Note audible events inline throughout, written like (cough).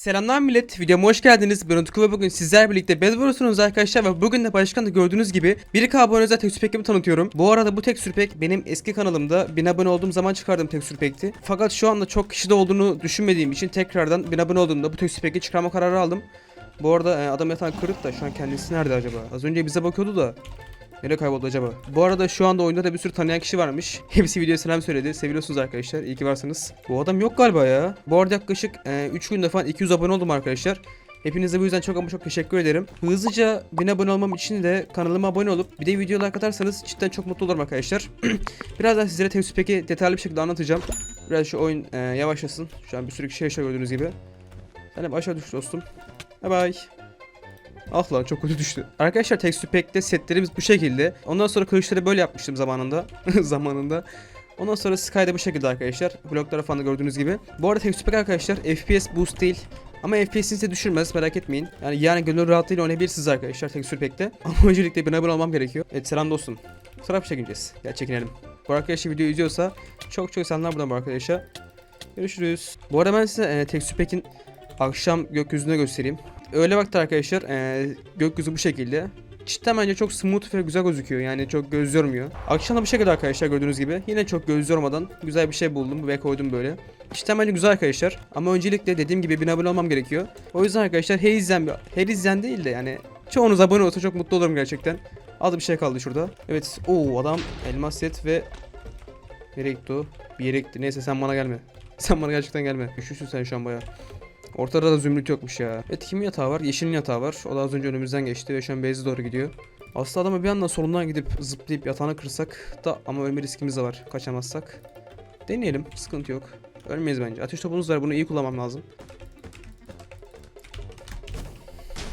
Selamlar millet, videoma hoş geldiniz. Ben Utku ve bugün sizler birlikte Bedwars'unuz arkadaşlar ve bugün de başkan da gördüğünüz gibi 1K abone özel tekstür pekimi tanıtıyorum. Bu arada bu tekstür pek benim eski kanalımda 1000 abone olduğum zaman çıkardığım tekstür pekti. Fakat şu anda çok kişide olduğunu düşünmediğim için tekrardan 1000 abone olduğumda bu tekstür peki çıkarma kararı aldım. Bu arada e, adam yatan kırık da şu an kendisi nerede acaba? Az önce bize bakıyordu da. Nereye kayboldu acaba? Bu arada şu anda oyunda da bir sürü tanıyan kişi varmış. (laughs) Hepsi videoya selam söyledi. Seviyorsunuz arkadaşlar. İyi ki varsınız. Bu adam yok galiba ya. Bu arada yaklaşık 3 günde falan 200 abone oldum arkadaşlar. Hepinize bu yüzden çok ama çok teşekkür ederim. Hızlıca 1000 abone olmam için de kanalıma abone olup bir de videoya like atarsanız cidden çok mutlu olurum arkadaşlar. (clears throat) Birazdan sizlere Tevsü peki detaylı bir şekilde anlatacağım. Biraz şu oyun e, yavaşlasın. Şu an bir sürü kişi yaşıyor gördüğünüz gibi. Sen hep aşağı düş dostum. Bye bye. Ah lan çok kötü düştü. Arkadaşlar Texture Pack'te setlerimiz bu şekilde. Ondan sonra kılıçları böyle yapmıştım zamanında. (laughs) zamanında. Ondan sonra Sky'da bu şekilde arkadaşlar. Bloklara falan da gördüğünüz gibi. Bu arada Texture Pack arkadaşlar FPS boost değil. Ama FPS'inizi de düşürmez merak etmeyin. Yani yani gönül rahatlığıyla oynayabilirsiniz arkadaşlar Texture Pack'te. (laughs) Ama öncelikle bir abone olmam gerekiyor. Evet selam dostum. Fotoğraf çekineceğiz. Gel çekinelim. Bu arkadaşı video izliyorsa çok çok selamlar buradan bu arkadaşa. Görüşürüz. Bu arada ben size e, Texture Pack'in akşam gökyüzüne göstereyim. Öyle vakti arkadaşlar e, gökyüzü bu şekilde. Cidden bence çok smooth ve güzel gözüküyor yani çok göz yormuyor. Akşam da bu şekilde arkadaşlar gördüğünüz gibi. Yine çok göz yormadan güzel bir şey buldum ve koydum böyle. Cidden bence güzel arkadaşlar. Ama öncelikle dediğim gibi 1000 abone olmam gerekiyor. O yüzden arkadaşlar her izleyen, her izleyen değil de yani çoğunuz abone olsa çok mutlu olurum gerçekten. Az bir şey kaldı şurada. Evet o adam elmas set ve Nereye gitti o? Bir yere gitti. Neyse sen bana gelme. (laughs) Sen bana gerçekten gelme. Üşüsün sen şu an baya. Ortada da zümrüt yokmuş ya. Evet kimin yatağı var? Yeşilin yatağı var. O da az önce önümüzden geçti ve şu an base'e doğru gidiyor. Aslında adamı bir anda solundan gidip zıplayıp yatağını kırsak da ama ölme riskimiz de var. Kaçamazsak. Deneyelim. Sıkıntı yok. Ölmeyiz bence. Ateş topunuz var. Bunu iyi kullanmam lazım.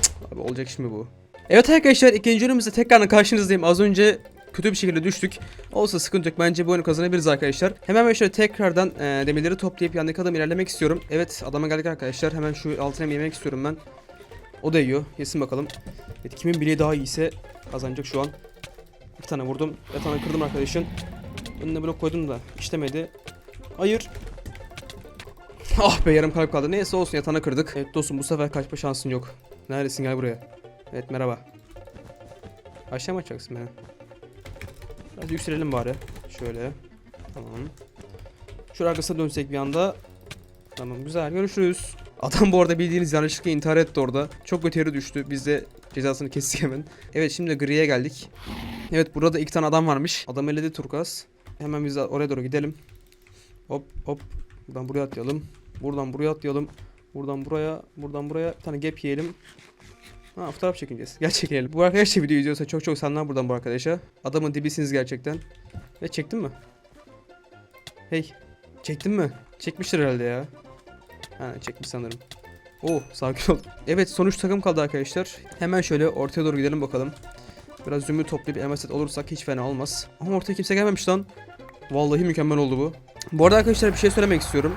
Cık, Abi olacak mi bu? Evet arkadaşlar ikinci bölümümüzde tekrardan karşınızdayım. Az önce kötü bir şekilde düştük. Olsa sıkıntı yok. Bence bu oyunu kazanabiliriz arkadaşlar. Hemen böyle şöyle tekrardan e, demirleri toplayıp yandaki adam ilerlemek istiyorum. Evet adama geldik arkadaşlar. Hemen şu altına yemek istiyorum ben. O da yiyor. Yesin bakalım. Evet kimin bileği daha iyiyse kazanacak şu an. Bir tane vurdum. Tane kırdım arkadaşın. Önüne blok koydum da işlemedi. Hayır. (laughs) Ah be yarım kalp kaldı. Neyse olsun yatağını kırdık. Evet dostum bu sefer kaçma şansın yok. Neredesin gel buraya. Evet merhaba. Aşağı mı açacaksın beni? Biraz yükselelim bari. Şöyle. Tamam. Şu arkasına dönsek bir anda. Tamam güzel görüşürüz. Adam bu arada bildiğiniz yanlışlıkla intihar etti orada. Çok kötü yere düştü. Biz de cezasını kestik hemen. Evet şimdi griye geldik. Evet burada iki tane adam varmış. Adam eledi turkas. Hemen biz oraya doğru gidelim. Hop hop. Buradan buraya atlayalım. Buradan buraya atlayalım. Buradan buraya, buradan buraya bir tane gap yiyelim. Ha fotoğraf çekeceğiz. Gel çekelim. Bu arkadaş da video izliyorsa çok çok selamlar buradan bu arkadaşa. Adamın dibisiniz gerçekten. Ve çektin mi? Hey. Çektin mi? Çekmiştir herhalde ya. Ha çekmiş sanırım. Oh sakin ol. Evet sonuç takım kaldı arkadaşlar. Hemen şöyle ortaya doğru gidelim bakalım. Biraz zümrüt toplayıp emeset olursak hiç fena olmaz. Ama ortaya kimse gelmemiş lan. Vallahi mükemmel oldu bu. Bu arada arkadaşlar bir şey söylemek istiyorum.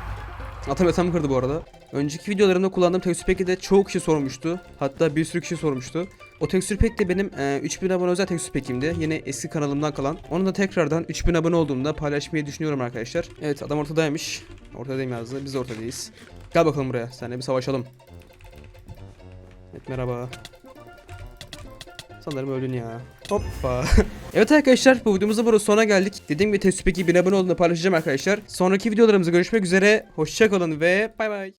Atam yatağımı kırdı bu arada. Önceki videolarımda kullandığım tekstür pack'i de çoğu kişi sormuştu. Hatta bir sürü kişi sormuştu. O tekstür pack de benim e, 3000 abone özel tekstür pack'imdi. Yine eski kanalımdan kalan. Onu da tekrardan 3000 abone olduğumda paylaşmayı düşünüyorum arkadaşlar. Evet adam ortadaymış. Ortadayım yazdı. Biz de ortadayız. Gel bakalım buraya. Seninle bir savaşalım. Evet merhaba. Sanırım öldün ya. Hoppa. (laughs) evet arkadaşlar bu videomuzda burada sona geldik. Dediğim gibi Testüpeki bir abone olduğunda paylaşacağım arkadaşlar. Sonraki videolarımızda görüşmek üzere. Hoşçakalın ve bay bay.